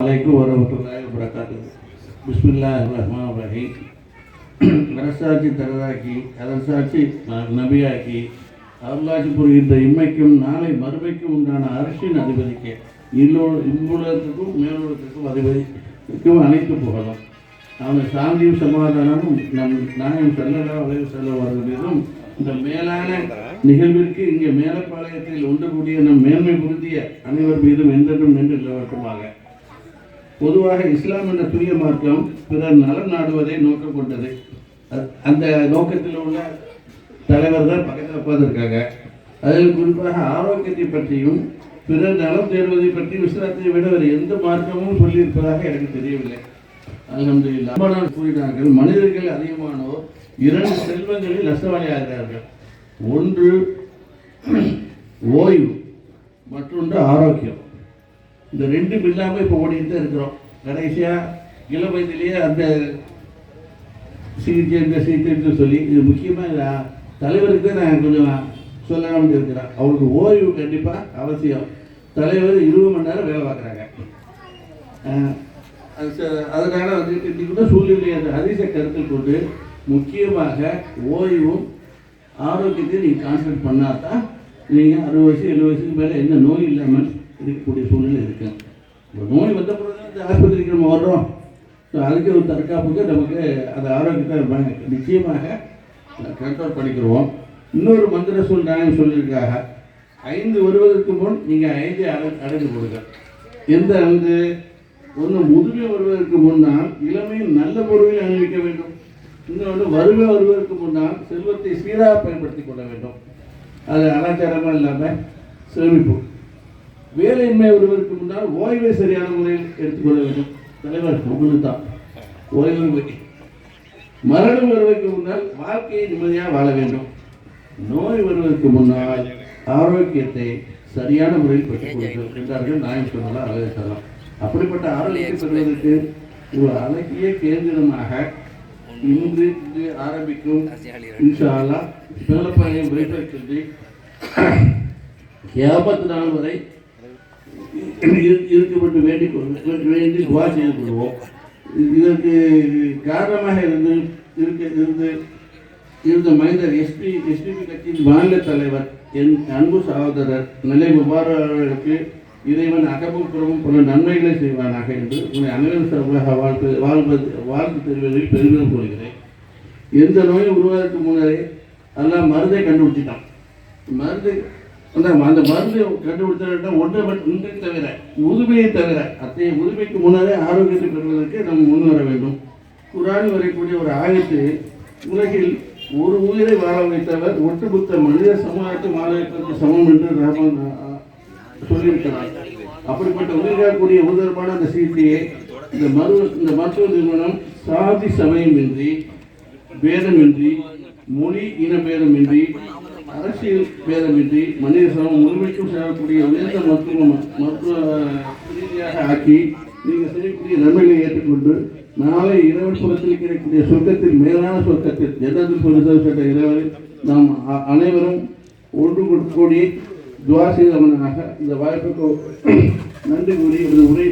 அலைக்கு வரமத்துல்லாஹி வரகாத்துஹு பிஸ்மில்லாஹ் ரஹ்மான் ரஹீம் அரசாட்சி தரதாக்கி அரசாட்சி நபியாக்கி அருளாட்சி புரிகின்ற இம்மைக்கும் நாளை மறுமைக்கும் உண்டான அரசின் அதிபதிக்கு இல்லோ இங்குலகத்துக்கும் மேலுலகத்துக்கும் அதிபதிக்கும் அழைத்து போகலாம் அவன் சாந்தியும் சமாதானமும் நம் நாயம் செல்லடா வளைவு செல்ல வருவதிலும் இந்த மேலான நிகழ்விற்கு இங்கே மேலப்பாளையத்தில் ஒன்று கூடிய நம் மேன்மை புரிந்திய அனைவர் மீதும் என்றென்றும் நின்று நிலவட்டமாக பொதுவாக இஸ்லாம் என்ற தூய மார்க்கம் பிறர் நலன் நாடுவதை நோக்கம் கொண்டது. அ- அந்த நோக்கத்தில் உள்ள தலைவர் தான் பக்கத்தில் உட்காந்துருக்காங்க அதில் குறிப்பாக ஆரோக்கியத்தை பற்றியும் பிறர் நலம் தேடுவதை பற்றி இஸ்லாத்தை விட வேறு எந்த மார்க்கமும் சொல்லியிருப்பதாக எனக்கு தெரியவில்லை. அல்ஹம்துலில்லாஹ். ரொம்ப கூறினார்கள் மனிதர்கள் அதிகமானோர் இரண்டு செல்வங்களில் நஷ்டவாளியாகிறார்கள். ஒன்று ஓய்வு மற்றொன்று ஆரோக்கியம். இந்த ரெண்டும் இல்லாமல் இப்போ ஓடிட்டு தான் இருக்கிறோம். கடைசியாக இளம் வயதிலேயே அந்த சிகிச்சை இந்த சிகிச்சைன்னு சொல்லி இது முக்கியமாக தலைவருக்கு தான் நான் கொஞ்சம் சொல்லணும்னு இருக்கிறேன். அவருக்கு ஓய்வு கண்டிப்பாக அவசியம். தலைவர் இருபது மணி நேரம் வேலை பார்க்குறாங்க. அது வந்து இன்னைக்கு கூட சூழ்நிலை அந்த அதிச கருத்தில் கொண்டு முக்கியமாக ஓய்வும் ஆரோக்கியத்தையும் நீங்கள் கான்சன்ட்ரேட் பண்ணால் தான் நீங்கள் அறுபது வயசு எழுபது வயசுக்கு மேலே எந்த நோய் இல்லாமல் இருக்கக்கூடிய சூழ்நிலை இருக்குது ஒரு நோய் வந்த பிறகு இந்த ஆஸ்பத்திரிக்கு நம்ம வர்றோம். ஸோ அதுக்கு ஒரு தற்காப்புக்கு நமக்கு அந்த ஆரோக்கியத்தை ப- நிச்சயமாக கண்ட்ரோல் பண்ணிக்கிறோம் இன்னொரு மந்திர சொல் நாயம் சொல்லியிருக்காங்க. ஐந்து வருவதற்கு முன் நீங்கள் ஐந்து அடை அடைந்து கொடுங்க எந்த ஐந்து? ஒன்று முதுமை வருவதற்கு முன்னால் இளமையும் நல்ல பொருளையும் அணிவிக்க வேண்டும். இன்னொன்று வறுமை வருவதற்கு முன்னால் செல்வத்தை சீராக பயன்படுத்தி கொள்ள வேண்டும். அது அனாச்சாரமாக இல்லாமல் சேமிப்போம் வேலையின்மை வருவதற்கு முன்னால் ஓய்வை சரியான முறையில் எடுத்துக்கொள்ள வேண்டும். தலைவர் உங்களுக்கு தான் ஓய்வு மரணம் வருவதற்கு முன்னால் வாழ்க்கையை நிம்மதியாக வாழ வேண்டும். நோய் வருவதற்கு முன்னால் ஆரோக்கியத்தை சரியான முறையில் பெற்றுக் கொடுக்க என்றார்கள் நாயம் சொல்லலாம் அழகு அப்படிப்பட்ட ஆரோக்கியம் பெறுவதற்கு ஒரு அழகிய கேந்திரமாக இன்று இன்று ஆரம்பிக்கும். இன்ஷா அல்லாஹ் மேலப்பாளையம் வைப்பர் சொல்லி கியாமத்து நாள் வரை இருக்கப்பட்டு வேண்டிக் வேண்டி துவா செய்து கொள்வோம் இதற்கு காரணமாக இருந்து இருக்க இருந்து இருந்த மனிதர் எஸ்பி எஸ்பிபி கட்சியின் மாநில தலைவர் என் அன்பு சகோதரர் நிலை முபாரக் இறைவன் அகமும் புறமும் பல நன்மைகளை செய்வானாக என்று உங்களை அனைவரும் சார்பாக வாழ்த்து வாழ்வது வாழ்த்து தெரிவதில் பெருமிதம் கூறுகிறேன். எந்த நோயும் உருவாதற்கு முன்னரே எல்லாம் மருந்தை கண்டுபிடிச்சிட்டான். மருந்து அந்த அந்த மருந்து கண்டுபிடித்த ஒன்றை ஒன்றை தவிர முதுமையை தவிர அத்தகைய முதுமைக்கு முன்னரே ஆரோக்கியத்தை பெறுவதற்கு நாம் முன் வர வேண்டும். குரான் வரைக்கூடிய ஒரு ஆயத்து உலகில் ஒரு உயிரை வாழ வைத்தவர் ஒட்டுமொத்த மனித சமுதாயத்தை வாழ வைப்பதற்கு சமம் என்று ரஹ்மான் சொல்லியிருக்கிறார். அப்படிப்பட்ட உயிரிழக்கூடிய உதர்வான அந்த சிகிச்சையை இந்த மரு இந்த மருத்துவ நிறுவனம் சாதி சமயமின்றி பேதமின்றி மொழி இன பேதமின்றி அரசியல் பேதமின்றி மனித சிரமம் முழுமைக்கும் செல்லக்கூடிய உயர்ந்த மருத்துவ மருத்துவ ரீதியாக ஆக்கி நீங்கள் செய்யக்கூடிய நன்மைகளை ஏற்றுக்கொண்டு நாளை இறைவன் புறத்தில் கிடைக்கக்கூடிய சொர்க்கத்தில் மேலான சொர்க்கத்தில் எதாவது சொல்லுகிற இறைவனை நாம் அ- அனைவரும் ஒன்று கூடி துவா செய்தவனாக இந்த வாய்ப்புக்கு நன்றி கூறி இந்த உரை